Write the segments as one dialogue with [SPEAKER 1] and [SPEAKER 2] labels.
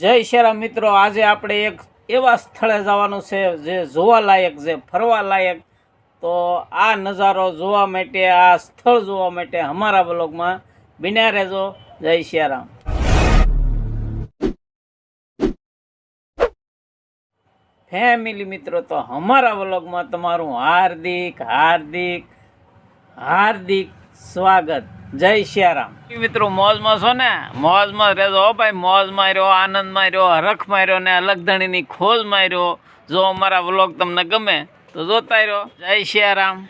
[SPEAKER 1] જય શ્યારામ મિત્રો, આજે આપણે એક એવા સ્થળે જવાનું છે જે જોવાલાયક છે, ફરવાલાયક. તો આ નજારો જોવા માટે, આ સ્થળ જોવા માટે અમારા બ્લોગમાં બિના રહેજો. જય શિયારામ ફેમિલી મિત્રો, તો અમારા વ્લોગમાં તમારું હાર્દિક હાર્દિક હાર્દિક સ્વાગત. જય શ્યારામ. મિત્રો મોજમાં છો ને? મોજમાં રહેજો ભાઈ મોજમાં રહ્યો આનંદમાં રહ્યો હરખમાં રહ્યો ને અલગ ધણીની ખોજમાં રહ્યો જો અમારા વ્લોગ તમને ગમે તો જોતા રહ્યો. જય શ્યારામ.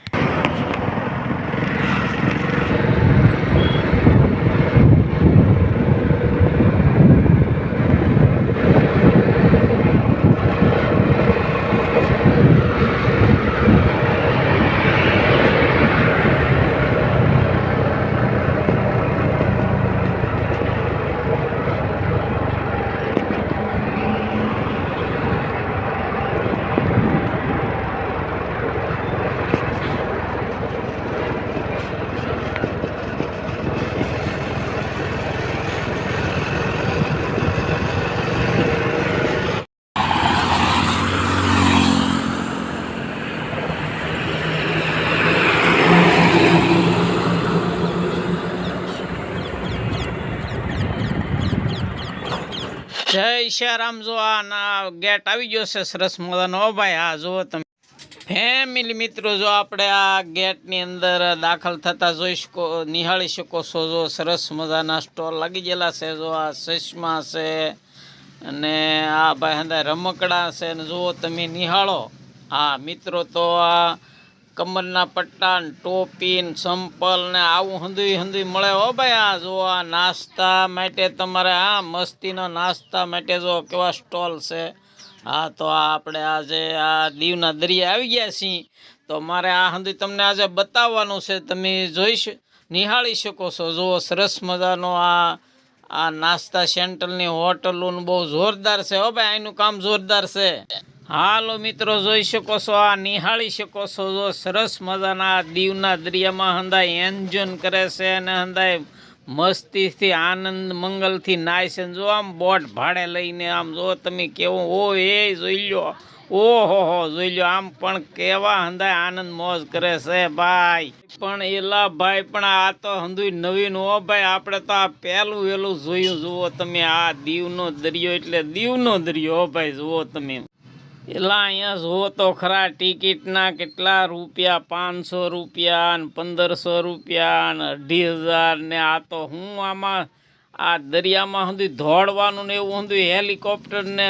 [SPEAKER 1] જય શ્યારામ જો આ ગેટ આવી ગયો છે સરસ મજાનો. ભાઈ, હા, જુઓ તમે. ફેમિલી મિત્રો, જો આપણે આ ગેટની અંદર દાખલ થતા જોઈ શકો, નિહાળી શકો છો. જો સરસ મજાના સ્ટોલ લાગી ગયેલા છે. જો આ ચશ્મા છે અને આ ભાઈ હંદા રમકડા છે. અને જુઓ તમે, નિહાળો. હા, મિત્રો, તો આ કમરના પટ્ટા ને ટોપી ને સંપલ ને આવું હંધુય હંધુય મળે હો ભાઈ આ જો આ નાસ્તા માટે તમારે આ મસ્તીનો નાસ્તા માટે જો કેવા સ્ટોલ છે. હા, તો આ આપણે આજે આ દીવના દરિયા આવી ગયા છીએ. તો મારે આ હંધુય તમને આજે બતાવવાનું છે. તમે જોઈ નિહાળી શકો છો. જુઓ સરસ મજાનો આ આ નાસ્તા સેન્ટરની હોટલોનું બહુ જોરદાર છે. હો ભાઈ એનું કામ જોરદાર છે. હાલો મિત્રો, જોઈ શકો છો, આ નિહાળી શકો છો, જો સરસ મજાના દીવના દરિયામાં હંદાય એન્જોય કરે છે અને હંદાય મસ્તીથી, આનંદ, મંગલથી નાય છે. જો આમ બોટ ભાડે લઈને આમ જો તમે કેવું, ઓ, એ જોઈ લો ઓહો હો, જોઈ લ્યો, આમ પણ કેવા હંદાય આનંદ, મોજ કરે છે ભાઈ. પણ એલા ભાઈ, પણ આ તો હંધુય નવીન હો ભાઈ, આપણે તો આ પહેલું વેલું જોયું, જુઓ તમે આ દીવનો દરિયો, એટલે દીવનો દરિયો ભાઈ, જુઓ તમે. એલા અહીંયા જુઓ તો ખરા ટિકિટના કેટલા રૂપિયા? પાંચસો રૂપિયા ને પંદરસો રૂપિયા ને અઢી હજાર ને આ તો હું આમાં, આ દરિયામાં સુધી દોડવાનું ને એવું સુધી હેલિકોપ્ટર ને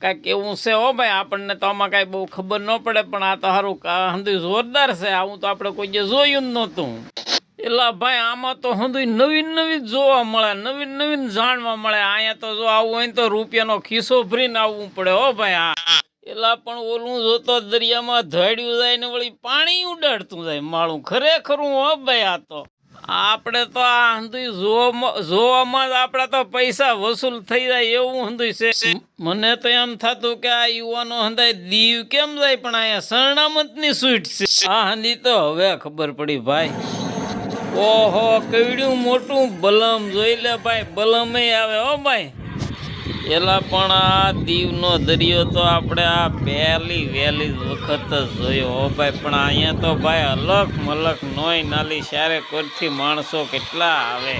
[SPEAKER 1] કાંઈક એવું છે હો ભાઈ? આપણને તો આમાં કાંઈ બહુ ખબર ન પડે, પણ આ તો સારું સુધી જોરદાર છે. આવું તો આપણે કોઈ જોયું જ નહોતું. એલા ભાઈ, આમાં તો હંધુય નવીન નવીન જોવા મળે, નવીન નવીન જાણવા મળે. અહીંયા તો જો આવું હોય તો રૂપિયાનો ખિસ્સો ભરીને આવવું પડે હો ભાઈ આ એલા પણ ઓલું જોતો દરિયામાં ધડ્યું જાય ને વળી પાણી ઉડાડતું જાય માળું. ખરેખરું હો ભાઈ આ તો. આપણે તો આ હંધુય જોવામાં જોવામાં જ આપણા તો પૈસા વસૂલ થઈ જાય એવું હંધુય છે. મને તો એમ થતું કે આ યુવાનો હંધાય દીવ કેમ જાય પણ અહીંયા સરનામતની સ્વીટ છે. આ હંધી તો હવે ખબર પડી ભાઈ. ઓહો કેવડ્યું મોટું બલમ જોઈ લે ભાઈ. બલમે આવે હો ભાઈ. એલા પણ આ દીવનો દરિયો તો આપણે આ પહેલી વહેલી વખત જ જોયો. હો ભાઈ, પણ અહીંયા તો ભાઈ અલગ મલક નોય નાલી સારે કોરથી માણસો કેટલા આવે.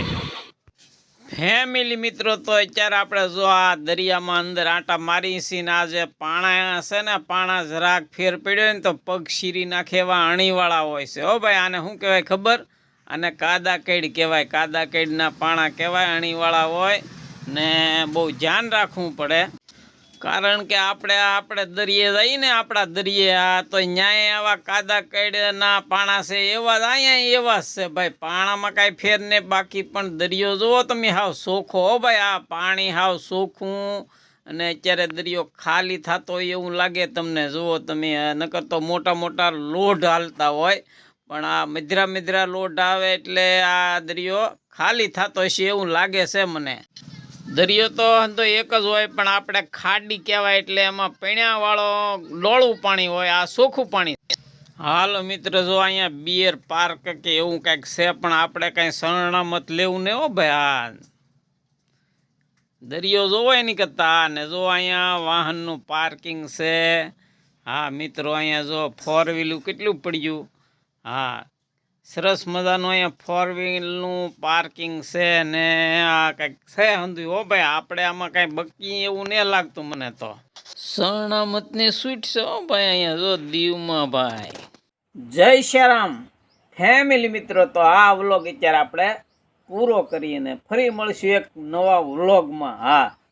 [SPEAKER 1] ફેમિલી મિત્રો, તો અત્યારે આપણે જો આ દરિયામાં અંદર આંટા મારી છીએ ને આ પાણા છે ને, પાણા જરાક ફેર પડ્યો ને તો પગ શીરી નાખે એવા અણીવાળા હોય છે. હો ભાઈ, આને શું કહેવાય ખબર? અને કાદા કેડ કહેવાય. કાદા કેડના પાણા કહેવાય, અણીવાળા હોય. ને બહુ ધ્યાન રાખવું પડે. કારણ કે આપણે આપણે દરિયે જઈને આપણા દરિયે, આ તો ન્યાય આવા કાદા કડના પાણા છે, એવા જ, અહીંયા એવા જ છે ભાઈ. પાણામાં કાંઈ ફેર ને બાકી પણ દરિયો જુઓ તમે, હાવ સોખો હો ભાઈ. આ પાણી હાવ સોખું અને અત્યારે દરિયો ખાલી થતો હોય એવું લાગે તમને. જુઓ તમે, નકર તો મોટા મોટા લોઢ હાલતા હોય, પણ આ મધરા મધરા લોઢ આવે એટલે આ દરિયો ખાલી થતો હશે એવું લાગે છે મને. દરિયો તો તો એક જ હોય, પણ આપણે ખાડી કહેવાય એટલે એમાં પીણ્યાવાળો ડોળું પાણી હોય, આ સોખું પાણી. હાલ મિત્ર, જો અહીંયા બિયર પાર્ક કે એવું કંઈક છે, પણ આપણે કાંઈ સરણામત લેવું ને હો ભાઈ આ. દરિયો જોવો નહીં કરતા ને જો અહીંયા વાહનનું પાર્કિંગ છે. હા મિત્રો, અહીંયા જો ફોર વ્હીલું કેટલું પડ્યું? હા સરસ મજાનું અહીંયા ફોર વ્હીલનું પાર્કિંગ છે ને આ કંઈક છે હંધું હો ભાઈ, આપણે આમાં કાંઈ બકી એવું નહીં લાગતું મને તો. સરણામતની સ્વીટ છે હો ભાઈ, અહીંયા જો દીવમાં ભાઈ. જય શ્યારામ. ફેમિલી મિત્રો, તો આ વ્લોગ અત્યારે આપણે પૂરો કરીને ફરી મળશું એક નવા વ્લોગમાં હા.